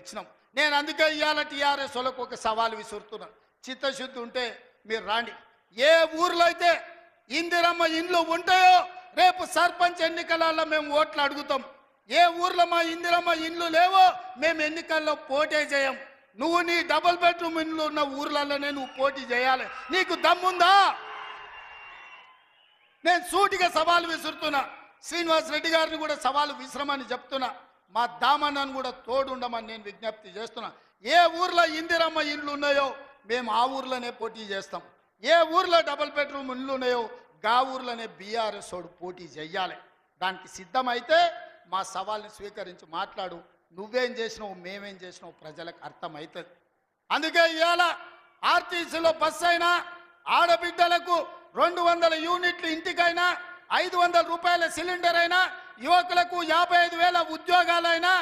ఇచ్చినాం. నేను అందుకే ఇవాళ టీఆర్ఎస్ వాళ్ళకు ఒక సవాల్ విసురుతున్నా చిత్తశుద్ధి ఉంటే మీరు రాండి. ఏ ఊర్లో అయితే ఇందిరమ్మ ఇండ్లు ఉంటాయో రేపు సర్పంచ్ ఎన్నికలలో మేము ఓట్లు అడుగుతాం. ఏ ఊర్లో మా ఇందిరమ్మ ఇండ్లు లేవో మేము ఎన్నికల్లో పోటీ చేయం. నువ్వు నీ డబుల్ బెడ్రూమ్ ఇండ్లు ఉన్న ఊర్లలోనే నువ్వు పోటీ చేయాలి. నీకు దమ్ముందా? నేను సూటిగా సవాలు విసురుతున్నా. శ్రీనివాస్ రెడ్డి గారిని కూడా సవాలు విశ్రమని చెప్తున్నా. మా దామన్నను కూడా తోడుండమని నేను విజ్ఞప్తి చేస్తున్నా. ఏ ఊర్లో ఇందిరమ్మ ఇండ్లు ఉన్నాయో మేము ఆ ఊర్లోనే పోటీ చేస్తాం. ఏ ఊర్లో డబుల్ బెడ్రూమ్ ఇండ్లు ఉన్నాయో గా ఊర్లోనే బీఆర్ఎస్ వాడు పోటీ చెయ్యాలి దానికి సిద్ధమైతే మా సవాల్ని స్వీకరించి మాట్లాడు. నువ్వేం చేసినావు మేమేం చేసినావు ప్రజలకు అర్థమవుతుంది అందుకే ఇవాళ ఆర్టీసీలో బస్ అయినా ఆడబిడ్డలకు రెండు వందల యూనిట్లు ఇంటికైనా ఐదు వందల రూపాయల సిలిండర్ అయినా యువకులకు యాభై ఐదు వేల ఉద్యోగాలైనా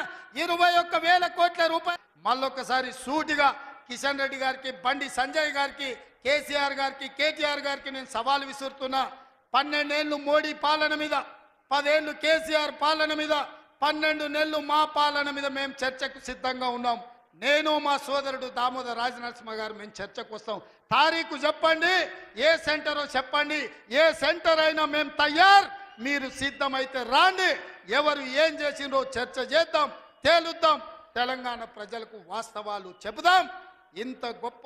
ఇరవై ఒక్క వేల కోట్ల రూపాయలు మళ్ళొక్కసారి సూటిగా కిషన్ రెడ్డి గారికి బండి సంజయ్ గారికి కేసీఆర్ గారికి కేటీఆర్ గారికి నేను సవాల్ విసురుతున్నా. పన్నెండేళ్ళు మోడీ పాలన మీద పదేళ్ళు కేసీఆర్ పాలన మీద పన్నెండు నెలలు మా పాలన మీద మేము చర్చకు సిద్ధంగా ఉన్నాం. నేను మా సోదరుడు దామోదర్ రాజనరసింహ గారు మేము చర్చకు వస్తాం. తారీఖు చెప్పండి ఏ సెంటరో చెప్పండి ఏ సెంటర్ అయినా మేము తయారు. మీరు సిద్ధమైతే రాండి. ఎవరు ఏం చేసిండ్రో చర్చ చేద్దాం తేలుద్దాం. తెలంగాణ ప్రజలకు వాస్తవాలు చెబుదాం. ఇంత గొప్ప